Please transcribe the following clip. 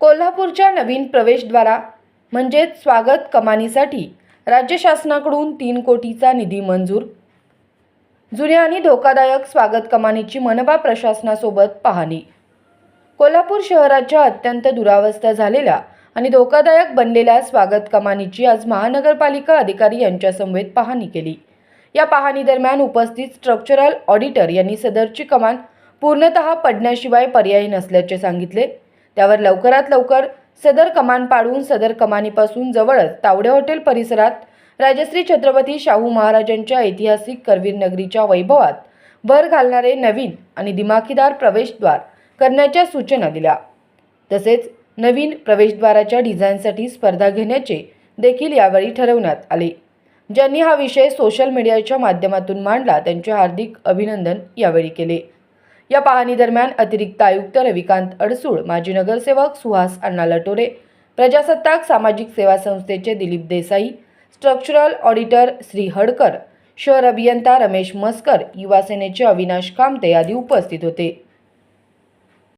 कोल्हापूरच्या नवीन प्रवेशद्वारा म्हणजेच स्वागत कमानीसाठी राज्य शासनाकडून तीन कोटीचा निधी मंजूर. जुन्या आणि धोकादायक स्वागत कमानीची मनपा प्रशासनासोबत पाहणी. कोल्हापूर शहराच्या अत्यंत दुरावस्था झालेल्या आणि धोकादायक बनलेल्या स्वागत कमानीची आज महानगरपालिका अधिकारी यांच्यासमवेत पाहणी केली. या पाहणीदरम्यान उपस्थित स्ट्रक्चरल ऑडिटर यांनी सदरची कमान पूर्णतः पडण्याशिवाय पर्यायी नसल्याचे सांगितले. त्यावर लवकरात लवकर सदर कमान पाडून सदर कमानीपासून जवळच तावडे हॉटेल परिसरात राजश्री छत्रपती शाहू महाराजांच्या ऐतिहासिक करवीर नगरीच्या वैभवात भर घालणारे नवीन आणि दिमाखीदार प्रवेशद्वार करण्याच्या सूचना दिल्या. तसेच नवीन प्रवेशद्वाराच्या डिझाईनसाठी स्पर्धा घेण्याचे देखील यावेळी ठरवण्यात आले. ज्यांनी हा विषय सोशल मीडियाच्या माध्यमातून मांडला त्यांचे हार्दिक अभिनंदन यावेळी केले. या पाहणी दरम्यान अतिरिक्त आयुक्त रविकांत अडसूळ माजी नगरसेवक सुहास अण्णा लटोरे प्रजासत्ताक सामाजिक सेवा संस्थेचे दिलीप देसाई स्ट्रक्चरल ऑडिटर श्री हडकर शहर अभियंता रमेश मस्कर युवासेनेचे अविनाश कामते आदी उपस्थित होते.